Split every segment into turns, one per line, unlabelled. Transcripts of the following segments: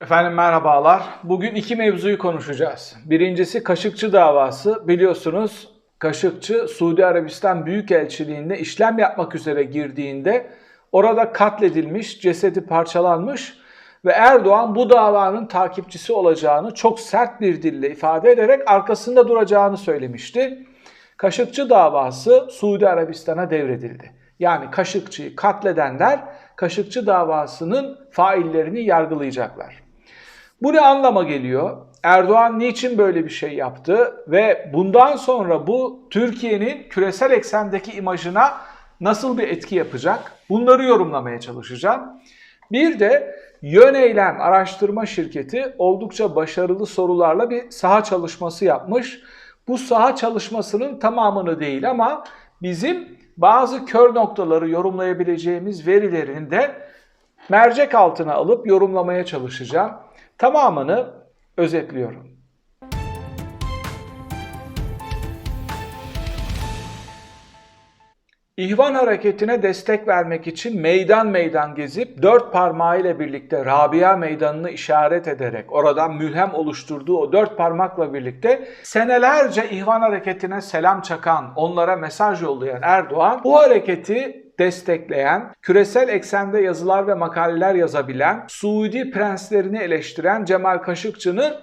Efendim merhabalar. Bugün iki mevzuyu konuşacağız. Birincisi Kaşıkçı davası. Biliyorsunuz Kaşıkçı Suudi Arabistan Büyükelçiliğinde işlem yapmak üzere girdiğinde orada katledilmiş, cesedi parçalanmış ve Erdoğan bu davanın takipçisi olacağını çok sert bir dille ifade ederek arkasında duracağını söylemişti. Kaşıkçı davası Suudi Arabistan'a devredildi. Yani Kaşıkçı'yı katledenler Kaşıkçı davasının faillerini yargılayacaklar. Bu ne anlama geliyor? Erdoğan niçin böyle bir şey yaptı ve bundan sonra bu Türkiye'nin küresel eksendeki imajına nasıl bir etki yapacak? Bunları yorumlamaya çalışacağım. Bir de Yöneylem Araştırma Şirketi oldukça başarılı sorularla bir saha çalışması yapmış. Bu saha çalışmasının tamamını değil ama bizim bazı kör noktaları yorumlayabileceğimiz verilerini de mercek altına alıp yorumlamaya çalışacağım. Tamamını özetliyorum. İhvan hareketine destek vermek için meydan meydan gezip dört parmağıyla birlikte Rabia meydanını işaret ederek oradan mülhem oluşturduğu o dört parmakla birlikte senelerce İhvan hareketine selam çakan, onlara mesaj yollayan Erdoğan bu hareketi destekleyen, küresel eksende yazılar ve makaleler yazabilen, Suudi prenslerini eleştiren Cemal Kaşıkçı'nın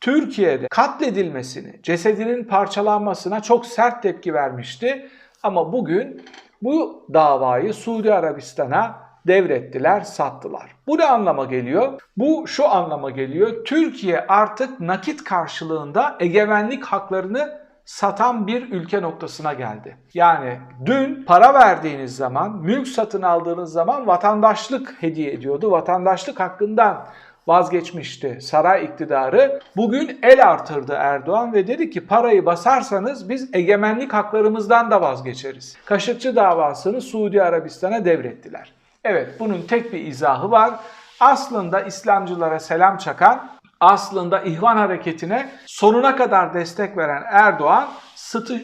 Türkiye'de katledilmesini, cesedinin parçalanmasına çok sert tepki vermişti. Ama bugün bu davayı Suudi Arabistan'a devrettiler, sattılar. Bu ne anlama geliyor? Bu şu anlama geliyor. Türkiye artık nakit karşılığında egemenlik haklarını satan bir ülke noktasına geldi. Yani dün para verdiğiniz zaman, mülk satın aldığınız zaman vatandaşlık hediye ediyordu. Vatandaşlık hakkından vazgeçmişti saray iktidarı. Bugün el artırdı Erdoğan ve dedi ki parayı basarsanız biz egemenlik haklarımızdan da vazgeçeriz. Kaşıkçı davasını Suudi Arabistan'a devrettiler. Evet bunun tek bir izahı var. Aslında İslamcılara selam çakan aslında ihvan hareketine sonuna kadar destek veren Erdoğan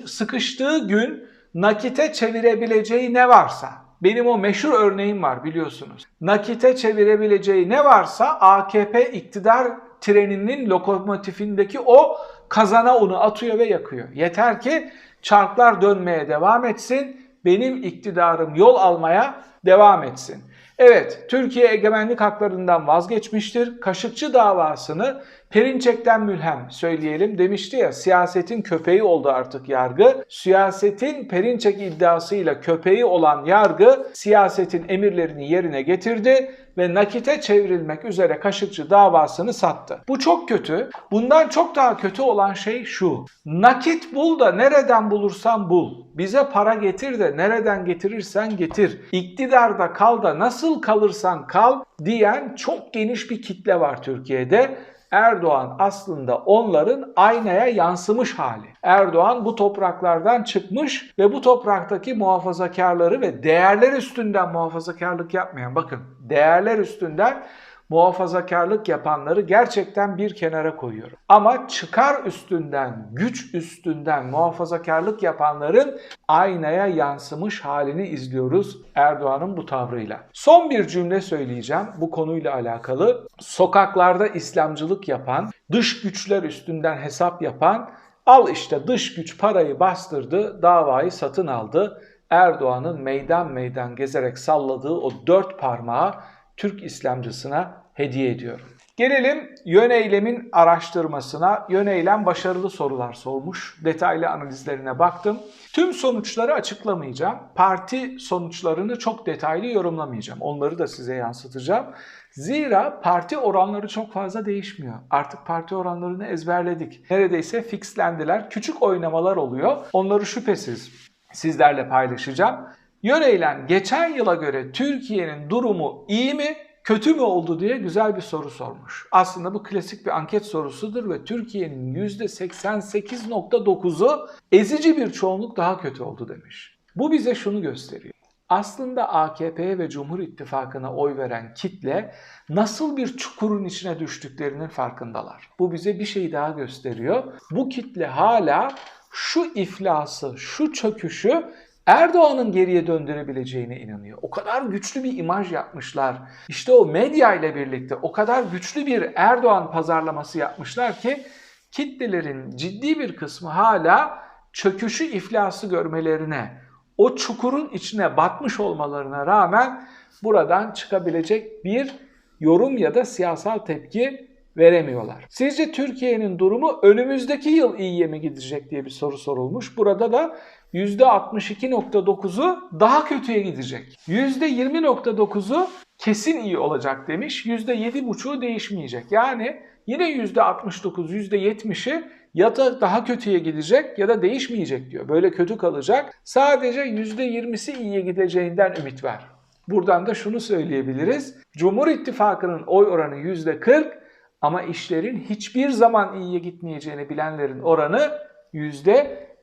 sıkıştığı gün nakite çevirebileceği ne varsa benim o meşhur örneğim var biliyorsunuz. Nakite çevirebileceği ne varsa AKP iktidar treninin lokomotifindeki o kazana onu atıyor ve yakıyor. Yeter ki çarklar dönmeye devam etsin, benim iktidarım yol almaya devam etsin. Evet, Türkiye egemenlik haklarından vazgeçmiştir. Kaşıkçı davasını Perinçek'ten mülhem söyleyelim demişti ya siyasetin köpeği oldu artık yargı. Siyasetin Perinçek iddiasıyla köpeği olan yargı siyasetin emirlerini yerine getirdi ve nakite çevrilmek üzere Kaşıkçı davasını sattı. Bu çok kötü. Bundan çok daha kötü olan şey şu. Nakit bul da nereden bulursan bul. Bize para getir de nereden getirirsen getir. İktidarda kal da nasıl kalırsan kal diyen çok geniş bir kitle var Türkiye'de. Erdoğan aslında onların aynaya yansımış hali. Erdoğan bu topraklardan çıkmış ve bu topraktaki muhafazakarları ve değerler üstünden muhafazakarlık yapmayan, bakın değerler üstünden muhafazakarlık yapanları gerçekten bir kenara koyuyorum. Ama çıkar üstünden, güç üstünden muhafazakarlık yapanların aynaya yansımış halini izliyoruz Erdoğan'ın bu tavrıyla. Son bir cümle söyleyeceğim bu konuyla alakalı. Sokaklarda İslamcılık yapan, dış güçler üstünden hesap yapan Al işte dış güç parayı bastırdı, davayı satın aldı. Erdoğan'ın meydan meydan gezerek salladığı o dört parmağı Türk İslamcısına hediye ediyorum. Gelelim yöneylemin araştırmasına. Yöneylem başarılı sorular sormuş. Detaylı analizlerine baktım. Tüm sonuçları açıklamayacağım. Parti sonuçlarını çok detaylı yorumlamayacağım. Onları da size yansıtacağım. Zira parti oranları çok fazla değişmiyor. Artık parti oranlarını ezberledik. Neredeyse fixlendiler. Küçük oynamalar oluyor. Onları şüphesiz sizlerle paylaşacağım. Yöneylem geçen yıla göre Türkiye'nin durumu iyi mi kötü mü oldu diye güzel bir soru sormuş. Aslında bu klasik bir anket sorusudur ve Türkiye'nin %88.9'u ezici bir çoğunluk daha kötü oldu demiş. Bu bize şunu gösteriyor. Aslında AKP'ye ve Cumhur İttifakı'na oy veren kitle nasıl bir çukurun içine düştüklerinin farkındalar. Bu bize bir şey daha gösteriyor. Bu kitle hala şu iflası, şu çöküşü Erdoğan'ın geriye döndürebileceğine inanıyor. O kadar güçlü bir imaj yapmışlar. İşte o medya ile birlikte o kadar güçlü bir Erdoğan pazarlaması yapmışlar ki kitlelerin ciddi bir kısmı hala çöküşü iflası görmelerine, o çukurun içine batmış olmalarına rağmen buradan çıkabilecek bir yorum ya da siyasal tepki veremiyorlar. Sizce Türkiye'nin durumu önümüzdeki yıl iyiye mi gidecek diye bir soru sorulmuş. Burada da %62.9'u daha kötüye gidecek. %20.9'u kesin iyi olacak demiş. %7.5'u değişmeyecek. Yani yine %69, %70'i ya da daha kötüye gidecek ya da değişmeyecek diyor. Böyle kötü kalacak. Sadece %20'si iyiye gideceğinden ümit var. Buradan da şunu söyleyebiliriz. Cumhur İttifakı'nın oy oranı %40 ama işlerin hiçbir zaman iyiye gitmeyeceğini bilenlerin oranı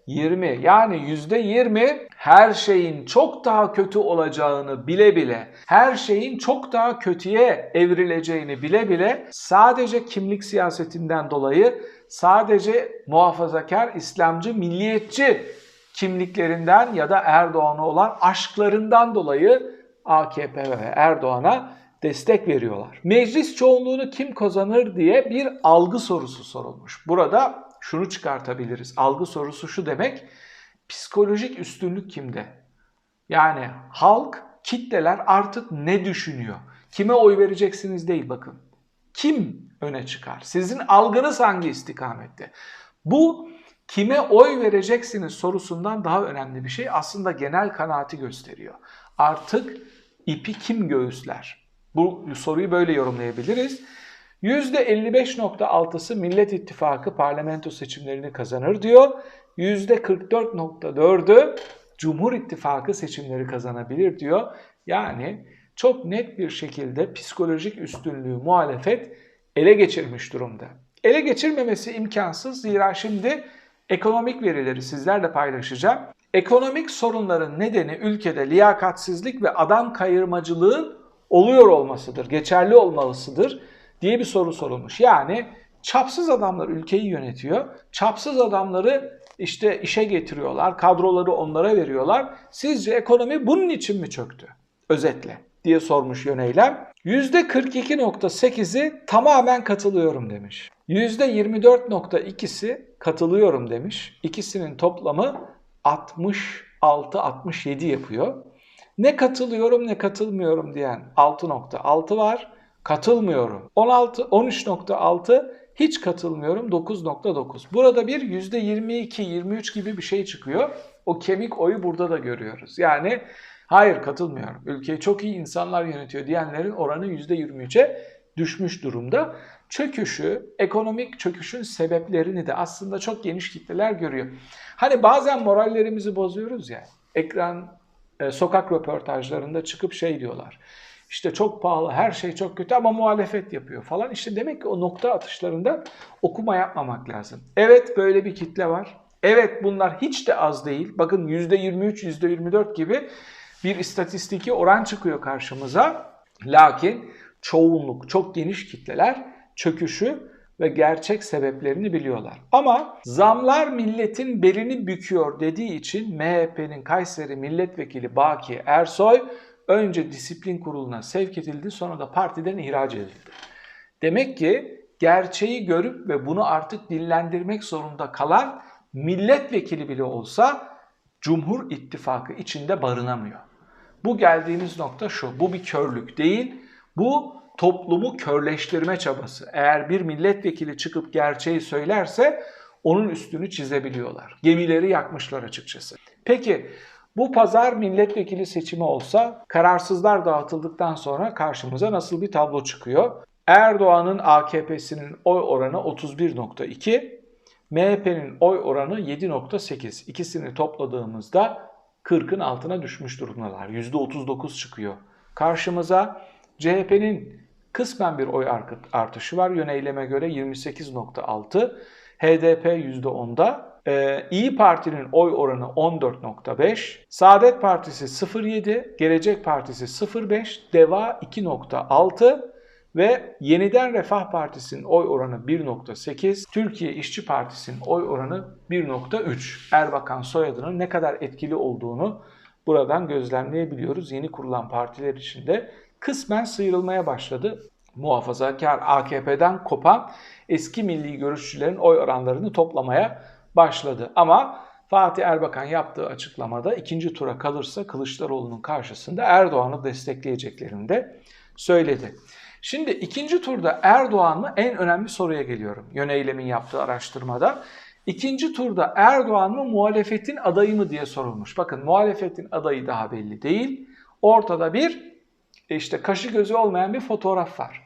%20. Yani %20 her şeyin çok daha kötü olacağını bile bile, her şeyin çok daha kötüye evrileceğini bile bile sadece kimlik siyasetinden dolayı, sadece muhafazakar, İslamcı, milliyetçi kimliklerinden ya da Erdoğan'a olan aşklarından dolayı AKP ve Erdoğan'a destek veriyorlar. Meclis çoğunluğunu kim kazanır diye bir algı sorusu sorulmuş. Burada şunu çıkartabiliriz. Algı sorusu şu demek. Psikolojik üstünlük kimde? Yani halk, kitleler artık ne düşünüyor? Kime oy vereceksiniz değil bakın. Kim öne çıkar? Sizin algınız hangi istikamette? Bu kime oy vereceksiniz sorusundan daha önemli bir şey aslında genel kanaati gösteriyor. Artık ipi kim göğüsler? Bu soruyu böyle yorumlayabiliriz. %55.6'sı Millet İttifakı parlamento seçimlerini kazanır diyor. %44.4'ü Cumhur İttifakı seçimleri kazanabilir diyor. Yani çok net bir şekilde psikolojik üstünlüğü muhalefet ele geçirmiş durumda. Ele geçirmemesi imkansız zira şimdi ekonomik verileri sizlerle paylaşacağım. Ekonomik sorunların nedeni ülkede liyakatsizlik ve adam kayırmacılığın oluyor olmasıdır, geçerli olmalısıdır diye bir soru sorulmuş. Yani çapsız adamlar ülkeyi yönetiyor. Çapsız adamları işte işe getiriyorlar, kadroları onlara veriyorlar. Sizce ekonomi bunun için mi çöktü? Özetle diye sormuş yöneylem. %42.8'i tamamen katılıyorum demiş. %24.2'si katılıyorum demiş. İkisinin toplamı 66-67 yapıyor. Ne katılıyorum ne katılmıyorum diyen 6.6 var. Katılmıyorum. 16 13.6 hiç katılmıyorum 9.9. Burada bir %22 23 gibi bir şey çıkıyor. O kemik oyu burada da görüyoruz. Yani hayır katılmıyorum. Ülkeyi çok iyi insanlar yönetiyor diyenlerin oranı %23'e düşmüş durumda. Çöküşü, ekonomik çöküşün sebeplerini de aslında çok geniş kitleler görüyor. Hani bazen morallerimizi bozuyoruz ya. Ekran, e, sokak röportajlarında çıkıp şey diyorlar. İşte çok pahalı, her şey çok kötü ama muhalefet yapıyor falan. İşte demek ki o nokta atışlarında okuma yapmamak lazım. Evet böyle bir kitle var. Evet bunlar hiç de az değil. Bakın %23, %24 gibi bir istatistiki oran çıkıyor karşımıza. Lakin çoğunluk, çok geniş kitleler çöküşü ve gerçek sebeplerini biliyorlar. Ama zamlar milletin belini büküyor dediği için MHP'nin Kayseri Milletvekili Baki Ersoy önce disiplin kuruluna sevk edildi sonra da partiden ihraç edildi. Demek ki gerçeği görüp ve bunu artık dillendirmek zorunda kalan milletvekili bile olsa Cumhur İttifakı içinde barınamıyor. Bu geldiğimiz nokta şu. Bu bir körlük değil. Bu toplumu körleştirme çabası. Eğer bir milletvekili çıkıp gerçeği söylerse onun üstünü çizebiliyorlar. Gemileri yakmışlar açıkçası. Peki bu pazar milletvekili seçimi olsa kararsızlar dağıtıldıktan sonra karşımıza nasıl bir tablo çıkıyor? Erdoğan'ın AKP'sinin oy oranı 31.2, MHP'nin oy oranı 7.8. İkisini topladığımızda 40'ın altına düşmüş durumdalar. %39 çıkıyor. Karşımıza CHP'nin kısmen bir oy artışı var. Yöneyleme göre 28.6. HDP %10'da. Ee, İyi Parti'nin oy oranı 14.5. Saadet Partisi 0.7. Gelecek Partisi 0.5. Deva 2.6. ve Yeniden Refah Partisi'nin oy oranı 1.8, Türkiye İşçi Partisi'nin oy oranı 1.3. Erbakan soyadının ne kadar etkili olduğunu buradan gözlemleyebiliyoruz. Yeni kurulan partiler içinde kısmen sıyrılmaya başladı. Muhafazakar AKP'den kopan eski milli görüşçülerin oy oranlarını toplamaya başladı. Ama Fatih Erbakan yaptığı açıklamada ikinci tura kalırsa Kılıçdaroğlu'nun karşısında Erdoğan'ı destekleyeceklerini de söyledi. Şimdi ikinci turda Erdoğan en önemli soruya geliyorum. Yöneylemin yaptığı araştırmada. İkinci turda Erdoğan mı muhalefetin adayı mı diye sorulmuş. Bakın muhalefetin adayı daha belli değil. Ortada bir işte kaşı gözü olmayan bir fotoğraf var.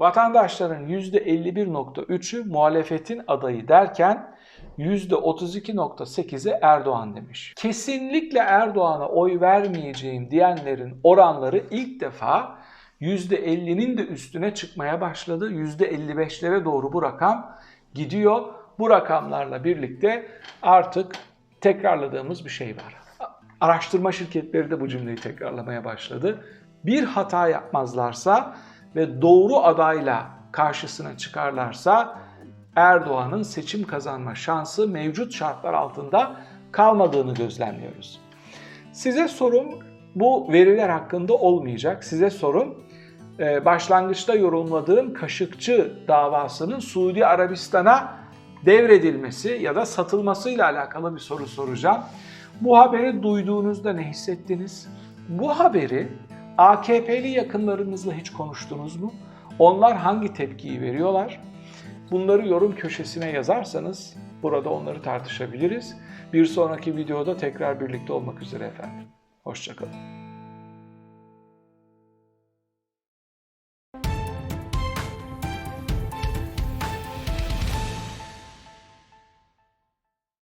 Vatandaşların %51.3'ü muhalefetin adayı derken %32.8'i Erdoğan demiş. Kesinlikle Erdoğan'a oy vermeyeceğim diyenlerin oranları ilk defa %50'nin de üstüne çıkmaya başladı. %55'lere doğru bu rakam gidiyor. Bu rakamlarla birlikte artık tekrarladığımız bir şey var. Araştırma şirketleri de bu cümleyi tekrarlamaya başladı. Bir hata yapmazlarsa ve doğru adayla karşısına çıkarlarsa Erdoğan'ın seçim kazanma şansı mevcut şartlar altında kalmadığını gözlemliyoruz. Size sorum bu veriler hakkında olmayacak. Size sorum e, başlangıçta yorumladığım Kaşıkçı davasının Suudi Arabistan'a devredilmesi ya da satılmasıyla alakalı bir soru soracağım. Bu haberi duyduğunuzda ne hissettiniz? Bu haberi AKP'li yakınlarınızla hiç konuştunuz mu? Onlar hangi tepkiyi veriyorlar? Bunları yorum köşesine yazarsanız burada onları tartışabiliriz. Bir sonraki videoda tekrar birlikte olmak üzere efendim. Hoşçakalın.